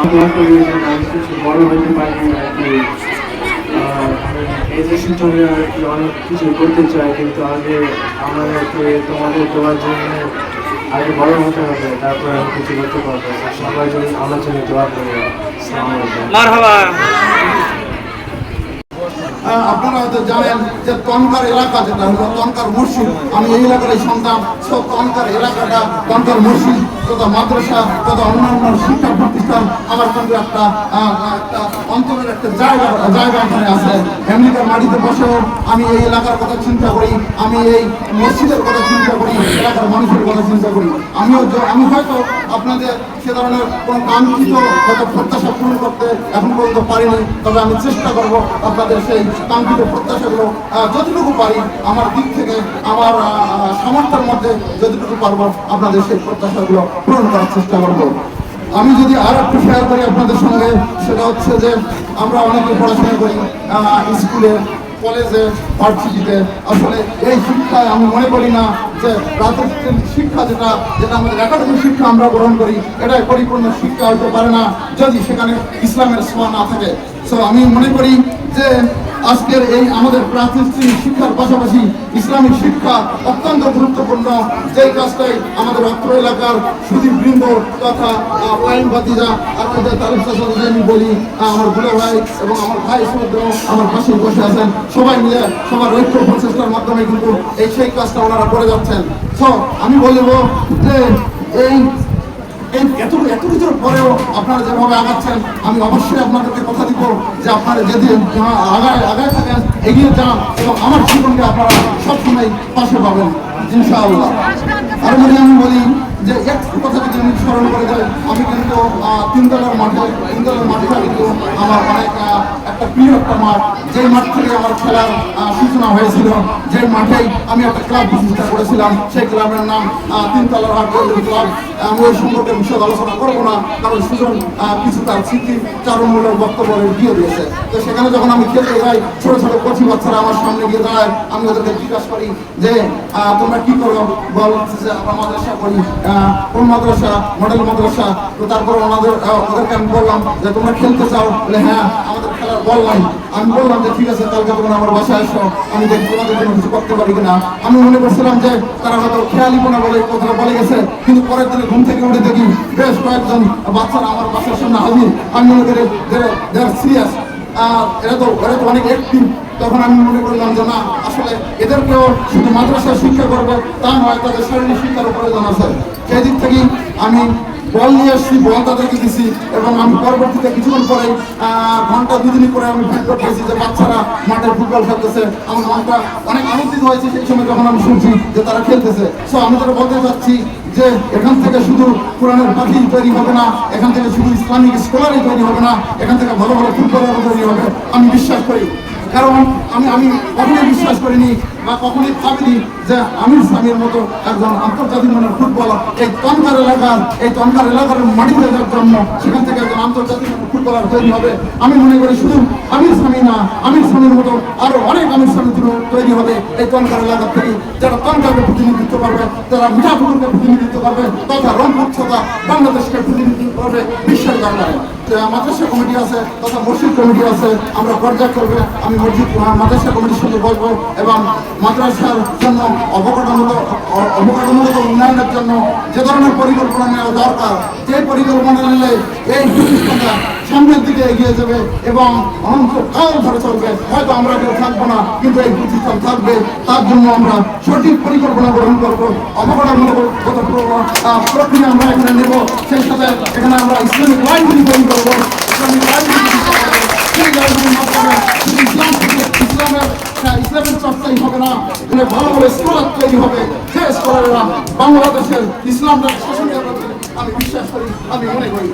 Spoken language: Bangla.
আমি একটা কিছু বড় হইতে পারি আর এই জন্য আর কি অনেক কিছু করতে চাই, কিন্তু আগে আমাদেরকে তোমাদের দেওয়ার জন্য আগে বড় হতে হবে, তারপরে আমি কিছু করতে পারব। সবাই যদি জন্য দোয়া করি। আসসালামু মারহাবা। আপনারা হয়তো জানেন যে তনকার এলাকা যেটা, হলো তনকার মসজিদ। আমি এই এলাকার সন্তান, সব তনকার এলাকাটা তনকার মসজিদ, তথা মাদ্রাসা, তথা অন্যান্য শিক্ষা প্রতিষ্ঠান, আমার কিন্তু একটা অন্তরের একটা জায়গা জায়গা এখানে আছে। আমেরিকার মাটিতে বসেও আমি এই এলাকার কথা চিন্তা করি, আমি এই মসজিদের কথা চিন্তা করি, এলাকার মানুষের কথা চিন্তা করি। আমিও আমি হয়তো আপনাদের সে ধরনের কোনো কাঙ্ক্ষিত হয়তো প্রত্যাশা পূরণ করতে এখন পর্যন্ত পারিনি, তবে আমি চেষ্টা করব আপনাদের সেই কাঙ্ক্ষিত প্রত্যাশাগুলো যতটুকু পারি আমার দিক থেকে, আমার সামর্থ্যের মধ্যে যতটুকু পারব আপনাদের সেই প্রত্যাশাগুলো পূরণ করার চেষ্টা করব। আমি যদি আর একটু শেয়ার করি আপনাদের সঙ্গে, সেটা হচ্ছে যে আমরা অনেকে পড়াশোনা করি স্কুলে, কলেজে, ভার্সিটিতে। আসলে এই শিক্ষায় আমি মনে করি না যে প্রাতিষ্ঠানিক শিক্ষা যেটা যেটা আমাদের একাডেমিক শিক্ষা আমরা গ্রহণ করি, এটাই পরিপূর্ণ শিক্ষা হতে পারে না যদি সেখানে ইসলামের ছোঁয়া না থাকে। সো আমি মনে করি যে আজকের এই আমাদের প্রাতিষ্ঠানিক শিক্ষার পাশাপাশি ইসলামিক শিক্ষা অত্যন্ত গুরুত্বপূর্ণ। যেই কাজটাই আমাদের অত্র এলাকার সুদীপ বৃন্দ তথা বাতিজা আপনাদের তারিফ যদি আমি বলি আমার বুড়ো ভাই এবং আমার ভাই সমুদ্র আমার পাশে বসে আছেন। সবাই মিলে সবার ঐক্য প্রচেষ্টার মাধ্যমে কিন্তু এই সেই কাজটা ওনারা করে যাচ্ছেন। তো আমি বলব যে এই এত এত কিছুর পরেও আপনারা যেভাবে আগাচ্ছেন, আমি অবশ্যই আপনাদেরকে কথা দিব যে আপনারা যেদিন আগায় আগায় থাকেন, এগিয়ে যান এবং আমার জীবনকে আপনারা সবসময় পাশে পাবেন, ইনশাআল্লাহ। আর যদি আমি বলি যে একটু কথা যদি আমি স্মরণ করে যাই তিনতলার মাঠে তিনতলার মাঠটা কিন্তু আমার অনেক একটা প্রিয় একটা মাঠ, যেই মাঠ থেকে আমার খেলার সূচনা হয়েছিল যে আমি একটা ক্লাব প্রতিষ্ঠা করেছিলাম, সেই ক্লাবের নাম তিনতলার ক্লাব। আমি ওই সম্পর্কে বিশদ আলোচনা করব না, কারণ সুজন কিছু তার স্মৃতি চারণমূলক বক্তব্য দিয়ে দিয়েছে। তো সেখানে যখন আমি খেলতে যাই, ছোট ছোট কচি বাচ্চারা আমার সামনে গিয়ে দাঁড়ায়, আমি ওদেরকে জিজ্ঞাসা করি যে তোমরা কি করো? বল যে আমরা মাদ্রাসা করি কোন মাদ্রাসা? মডেল মাদ্রাসা। তো তারপর ওনাদের আহ, ওদেরকে আমি বললাম যে তোমরা খেলতে চাও? বলে হ্যাঁ আমাদের খেলার বল নাই। আমি বললাম যে ঠিক আছে কালকে তোমরা আমার বাসায় আসো। আমি দেখি তোমাদের জন্য কিছু করতে পারি কিনা। আমি মনে করছিলাম যে তারা হয়তো খেয়ালি কোনা বলে কথাটা বলে গেছে। কিন্তু পরের দিনে ঘুম থেকে উঠে দেখি বেশ কয়েকজন বাচ্চারা আমার বাসার সামনে হাজির। আমি মনে করি দে সিরিয়াস এরা তো এরা তো অনেক অ্যাক্টিভ তখন আমি মনে করলাম যে না আসলে এদেরকেও শুধু মাদ্রাসায় শিক্ষা করবে তা নয় তাদের শারীরিক শিক্ষারও প্রয়োজন আছে। সেই দিক থেকেই আমি বল নিয়ে আসছি, বল তাদেরকে দিছি এবং আমি পরবর্তীতে কিছুক্ষণ পরে ঘণ্টা দুদিন পরে আমি ফিল করতেছি যে বাচ্চারা মাঠে ফুটবল খেলতেছে। আমার মনটা অনেক আনন্দিত হয়েছে সেই সময় যখন আমি শুনছি যে তারা খেলতেছে। সো আমি যেটা বলতে চাচ্ছি যে এখান থেকে শুধু কোরআনের পাখি তৈরি হবে না, এখান থেকে শুধু ইসলামিক স্কলারই তৈরি হবে না, এখান থেকে ভালো ভালো ফুটবলারও তৈরি হবে। আমি বিশ্বাস করি। কারণ আমি আমি কখনোই বিশ্বাস করিনি বা কখনোই ভাবিনি যে আমির স্বামীর মতো একজন আন্তর্জাতিক মানের ফুটবলার এই তনকার এলাকার, এই তনকার এলাকার মাটিতে যার জন্ম সেখান থেকে একজন আন্তর্জাতিক মানের ফুটবলার তৈরি হবে। আমি মনে করি শুধু আমির স্বামী না আমির স্বামীর মতো আরও অনেক আমির স্বামী তৈরি হবে এই তনকার এলাকা থেকে যারা তনকারকে প্রতিনিধিত্ব করবে, যারা মিঠাপুকুরকে প্রতিনিধিত্ব করবে, তথা রংপুর তথা বাংলাদেশকে প্রতিনিধিত্ব করবে বিশ্বের মাদ্রাসা কমিটি আছে তথা মসজিদ কমিটি আছে আমরা পর্যায়ক্রমে আমি মসজিদ মাদ্রাসা কমিটির সঙ্গে বলব এবং মাদ্রাসার জন্য অবকাঠামোগত অ- অবকাঠামোগত উন্নয়নের জন্য যে ধরনের পরিকল্পনা নেওয়া দরকার যে পরিকল্পনা নিলে এই প্রতিষ্ঠানটা সামনের দিকে এগিয়ে যাবে এবং অনন্তকাল ধরে চলবে। হয়তো আমরা কেউ থাকব না কিন্তু এই প্রতিষ্ঠান থাকবে। তার জন্য আমরা সঠিক পরিকল্পনা গ্রহণ করব। আহ, প্রক্রিয়া আমরা এখানে নেব। সেই সাথে এখানে আমরা ইসলামিক লাইব্রেরি তৈরি করব ইসলামিক লাইব্রেরি সেই লাইব্রেরির মাধ্যমে ইসলাম ইসলামের ইসলামের চর্চাই হবে না ভালো ভালো স্কলার তৈরি হবে যে স্কলাররা বাংলাদেশের ইসলামটা শাসন আমি বিশ্বাস করি আমি মনে করি